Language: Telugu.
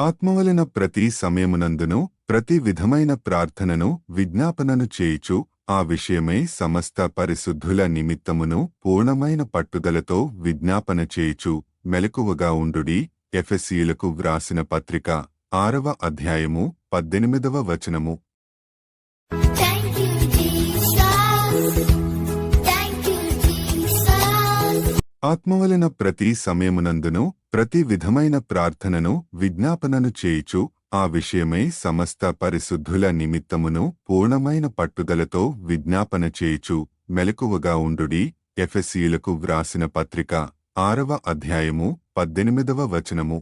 ఆత్మవలన ప్రతి సమయమునందును ప్రతి విధమైన ప్రార్థనను విజ్ఞాపనను చేయుచు ఆ విషయమై సమస్త పరిశుద్ధుల నిమిత్తమును పూర్ణమైన పట్టుదలతో విజ్ఞాపన చేయుచు మెలకువగా ఉండుడి. ఎఫెసీయులకు వ్రాసిన పత్రిక ఆరవ అధ్యాయము పద్దెనిమిదవ వచనము. ఆత్మవలన ప్రతి సమయమునందును ప్రతి విధమైన ప్రార్థనను విజ్ఞాపనను చేయుచు ఆ విషయమై సమస్త పరిశుద్ధుల నిమిత్తమును పూర్ణమైన పట్టుదలతో విజ్ఞాపన చేయుచు మెలకువగా ఉండుడి. ఎఫెసీయులకు వ్రాసిన పత్రిక ఆరవ అధ్యాయము పద్దెనిమిదవ వచనము.